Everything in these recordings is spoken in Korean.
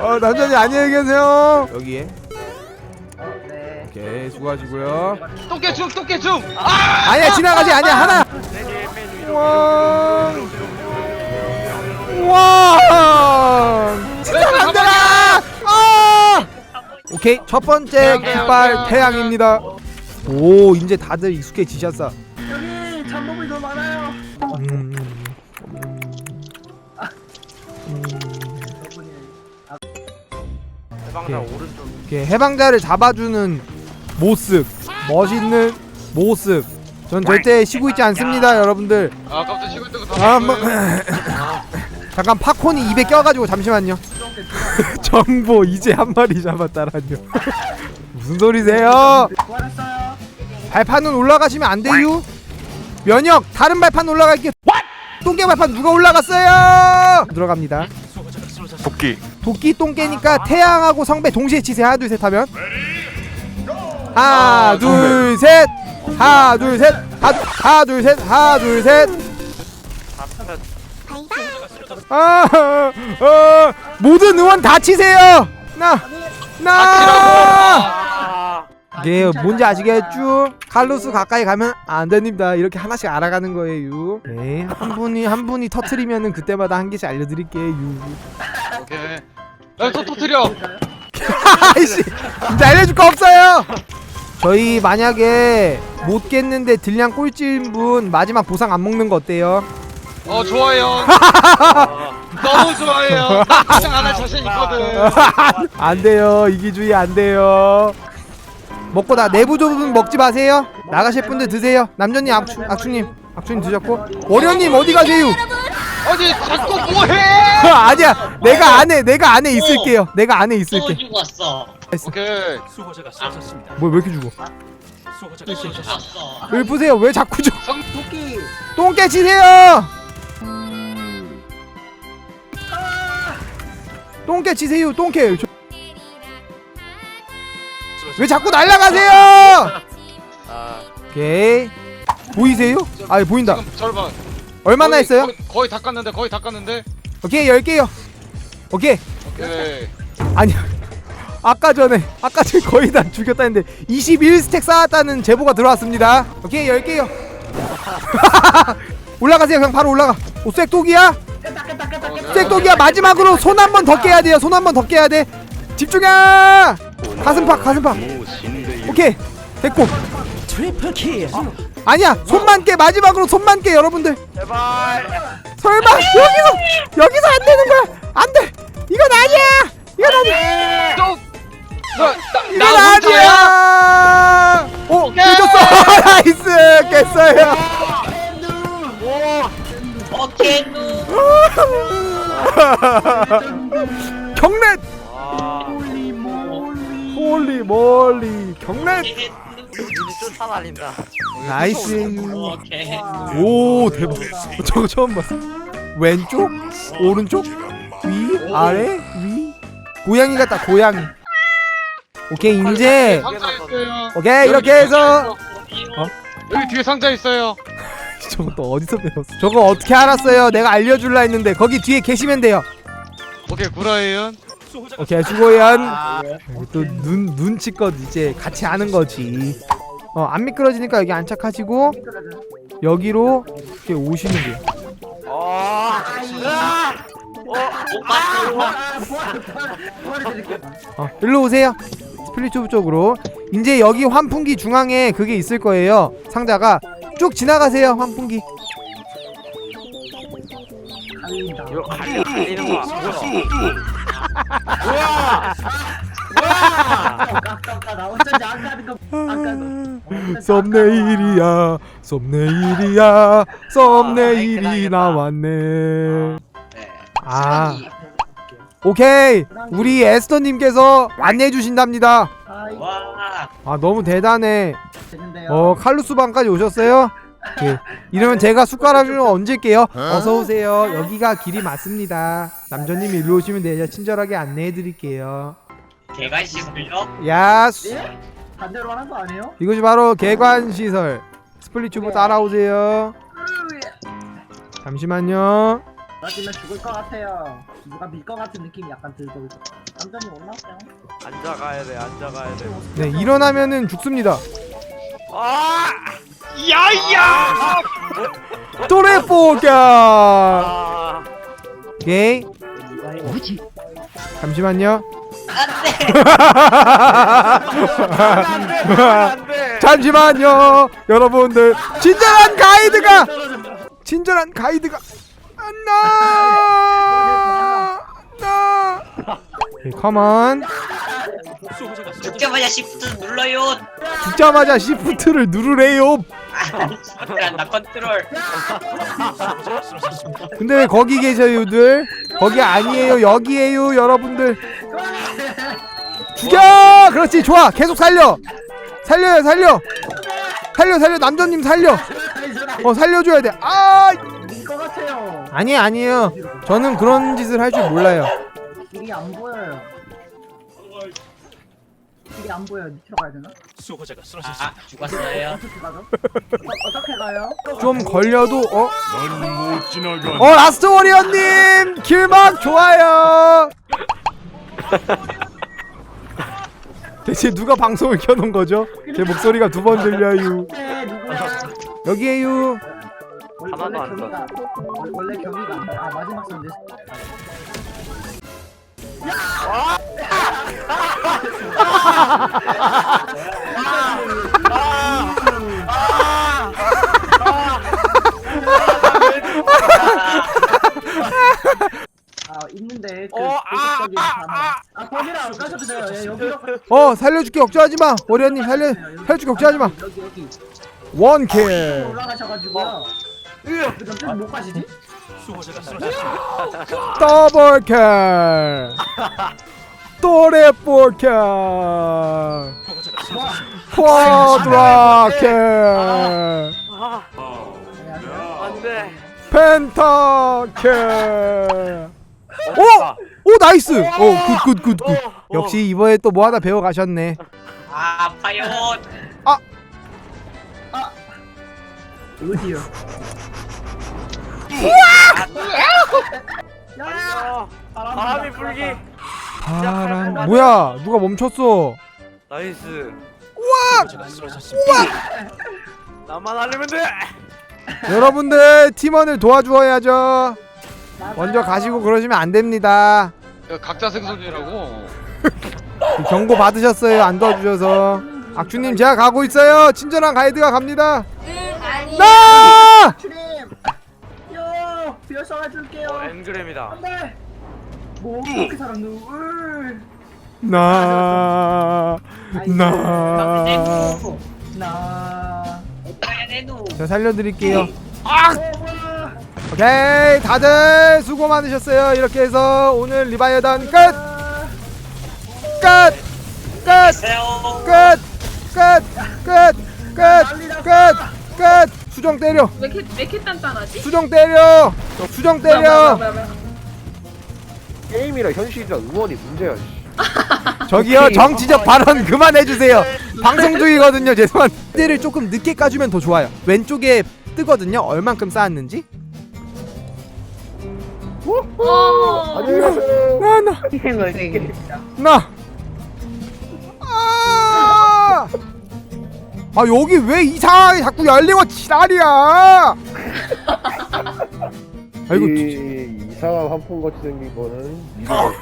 어, 남자님 안녕히 계세요. 여기에. 네. 오케이 수고하시고요. 똥개춤 똥개춤 아 아니야 지나가지 아니야 하나. 와. 와. 진짜 만들어. 아. 오케이 첫 번째 깃발 태양, 태양입니다. 오 이제 다들 익숙해지셨어. 해방자. 오른쪽 이렇게 해방자를 잡아주는 모습, 멋있는 모습. 전 절대 쉬고 있지 않습니다, 여러분들. 아 깜짝 시간 뜨고 다 아, 뭐, 봤어요. 잠깐 팝콘이 입에 껴가지고 잠시만요. 정보 이제 한 마리 잡았다라뇨. 무슨 소리세요? 발판은 올라가시면 안 돼요. 면역 다른 발판 올라갈게. 똥개 발판 누가 올라갔어요? 들어갑니다. 도끼 도끼 똥개니까 태양하고 성배 동시에 치세요. 하나 둘 셋 하면. 하나 아, 둘 셋. 하나 둘 셋. 하나, 하나 둘 셋. 하나 둘 셋. 아, 어, 모든 의원 다 치세요. 나, 나. 아 이게 뭔지 아시겠죠? 칼로스 가까이 가면 안 됩니다. 이렇게 하나씩 알아가는 거예요. 네, 한 분이 한 분이 터트리면은 그때마다 한 개씩 알려드릴게요. 오케이 나또 터트려 아이씨, 진짜 알려줄 거 없어요. 저희 만약에 못 깼는데 딜량 꼴찌인 분 마지막 보상 안 먹는 거 어때요? 어 좋아요 너무 좋아해요 나 보상 안할 자신 있거든 안 돼요. 이기주의 안 돼요. 먹고 나 내부 조분 먹지 마세요. 나가실 분들 드세요. 남전님, 악추, 악추님, 악추님 드셨고 월요님 어디 가세요? 아니 자꾸 뭐해 아니야, 내가 안에 내가 안에 있을게요. 내가 안에 또 있을게. 주고 왔어. 오케이 수호자가 쓰러졌습니다. 뭐왜 이렇게 죽어? 수호자가 쓰러졌습니다. 왔어. 왜 보세요? 왜 자꾸 죽? 토끼. 똥개 치세요. 똥개 치세요. 똥개. 저- 왜 자꾸 날아가세요? 아, 오케이. 보이세요? 아 보인다. 지금 봐 얼마나 거의- 했어요? 거의, 거의 다 깠는데 거의 다 깠는데 오케이 열 개요. 오케이. 오케이 아니야. 아까 전에 아까 전에 거의 다 죽였다는데 21스택 쌓았다는 제보가 들어왔습니다. 오케이 열 개요. 올라가세요. 그냥 바로 올라가. 오 깼다. 쇳독이야. 마지막으로 손 한 번 더 깨야 돼요. 손 한 번 더 깨야 돼. 집중해. 가슴팍 가슴팍. 오케이 됐고. 트리플 킬. 아니야 손만 깨 마지막으로 손만 깨 여러분들. 제발 설마 여기서 여기서 안 되는 거야? 안 돼. 이건 아니야. 이건 아니야. 이건 나 혼자야 아니야. 오 깨졌어. 나이스 깼어요. 오케이 누. 경례. 아 홀리 몰리 경례. 눈이 쫓아다닌다 나이스. 오케이. 오 대박. 저거 처음 봤어. 왼쪽, 오른쪽, 위, 아래, 위. 고양이 같다 고양이. 오케이 이제 상자 있어요 오케이 이렇게 해서 어? 여기 뒤에 상자 있어요 저거 또 어디서 배웠어? 저거 어떻게 알았어요? 내가 알려줄라 했는데 거기 뒤에 계시면 돼요. 오케이 구라이언 오케이 수고연. 또눈 눈치껏 이제 같이 하는 거지. 어 안 미끄러지니까 여기 안착하시고 여기로 이렇게 오시면 돼요. 아! 아. 어 일로 오세요. 스플릿 쪽으로. 이제 여기 환풍기 중앙에 그게 있을 거예요. 상자가 쭉 지나가세요 환풍기. 이거 갈려 갈리는 거 깜깜깜 나 어쩐지 안 가는 거. 안 가는 거. 썸네일이야 썸네일이야 썸네일이 나왔네. 아 오케이 우리 에스터님께서 안내해 주신답니다. 와. 아 너무 대단해. 어 칼루스 방까지 오셨어요? 오케이. 이러면 제가 숟가락을 얹을게요. 어서 오세요. 여기가 길이 맞습니다. 남자님이 일로 오시면 내가 친절하게 안내해 드릴게요. 씻을려? 야, 수- 예? 반대로 하는 거 아니에요? 이것이 바로 개관 시설. 스플릿 튜브 따라오세요. 잠시만요. 맞으면 죽을 것 같아요. 누가 밀 것 같은 느낌이 약간 들고 있어. 남전이 못 나왔어요. 앉아가야 돼 앉아가야 돼 네 일어나면은 죽습니다 아! 야야! 또레포가 아! 오케이 잠시만요. 안돼. 잠시만요 여러분들. 친절한 가이드가 친절한 가이드가 안나! 나! 컴온 수호자가 쓰러졌습니다. 죽자마자 시프트 눌러요. 죽자마자 시프트를 누르래요 컨트롤 나 컨트롤. 근데 왜 거기 계셔요들? 거기 아니에요 여기에요 여러분들. 죽여! 그렇지 좋아. 계속 살려. 살려요 살려. 살려 살려. 남전님 살려. 어 살려줘야 돼아! 밀것 같아요. 아니에요 아니에요. 저는 그런 짓을 할 줄 몰라요. 길이 안 보여요. 길이 안 보여요. 밑으로 가야 되나? 수호자가 쓰러졌습니다. 아 죽었어요. 어떻게 가죠? 어, 어떻게 가요? 좀 걸려도 어? 어 라스트 워리어님 길막 좋아요 대체 누가 방송을 켜놓은 거죠? 제 목소리가 두 번 들려요 네, 누구야? 여기에요 원래 하나도 안 경위가 원래 경위가 안. 아 마지막 선데. 아 있는데 그 어, 아, 단어. 아 돼요. 예, 여기로. 어 살려줄게 걱정하지 마 워리어님 살려 살려줄게 걱정하지 마 여기 여기 원킬 올라가셔가지고요. 그 점점 못 가시지? 또레포킬 수호자가 쓰러졌습니다. 쿼드라킬 아! 안녕하세요. 안돼 펜타킬 오! 오 나이스 오굿굿굿 굿 역시 이번에 또 뭐 하나 배워 가셨네 아 아파요. 어디요? 야! 바람이 불기. 바람. 뭐야? 누가 멈췄어? 나이스. 수호자가 쓰러졌습니다. 나만 알리면 돼! 여러분들 팀원을 도와주어야죠. 먼저 가시고 그러시면 안 됩니다. 야, 각자 생존이라고. 경고 받으셨어요 안 도와주셔서. 악주님 제가 가고 있어요. 친절한 가이드가 갑니다. 나 요! 비어서 줄게요. 어 엔그램이다 안돼! 뭐 그렇게 살았누? 으. 나, 나. 나. 어떡해야 되노. 저 살려드릴게요. 어? 오케이, 다들 수고 많으셨어요. 이렇게 해서 오늘 리바이어단 끝, 아, 끝, 끝, 세요. 끝, 끝, 끝, 끝, 끝, 끝. 수정 때려, 왜 이렇게 왜 이렇게 단단하지? 수정 때려, 수정 뭐야, 때려. 뭐야, 뭐야, 뭐야. 게임이랑 현실이랑 응원이 문제야. 씨. 저기요, 정치적 발언 그만해 주세요. 방송 중이거든요. 죄송한. 때를 조금 늦게 까주면 더 좋아요. 왼쪽에 뜨거든요. 얼만큼 쌓았는지. 어. 안녕히 가세요. 나, 나. 나. 아 여기 왜 이상하게 자꾸 열리고 지랄이야? 아이고. 이 이상한 환풍 같이 생긴 거는 미래가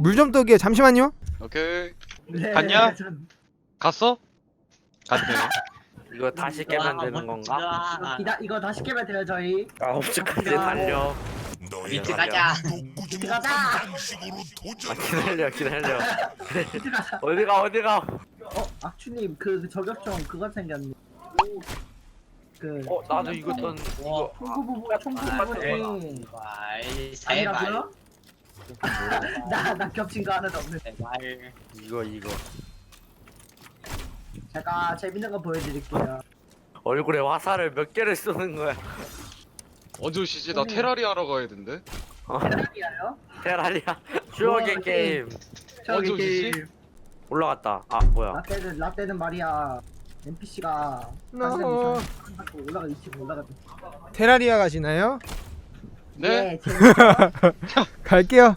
물좀 떠게 잠시만요. 오케이. 네, 갔냐? 전- 갔어? 갔네. 이거 다시 깨면 되는 건가? 아, 이다 이거 다시 깨면 돼요 저희. 9시까지 달려 밑에 가자. 이제 가자. 아, 기다려 기다려. 어디가 어디가 어 악추님 그 저격총 그거 생겼네. 그 어 나도 이거 던 이거 총구부부 총구부부 제발 제발 아니라고요? 나나 겹친 거 하나도 없는. 제발. 이거 이거 제가 재밌는 거 보여드릴게요. 얼굴에 화살을 몇 개를 쏘는 거야 언제 오시지? 나 테라리 하러 가야 된대. 어, 테라리아요? 테라리아 추억의 우와, 게임 언제 저기 오시지? 게임. 올라갔다 아 뭐야 라떼는 라떼는 말이야. NPC가 No. 올라가 2층 올라가. 테라리아 가시나요? 네. 예, 재밌죠? 갈게요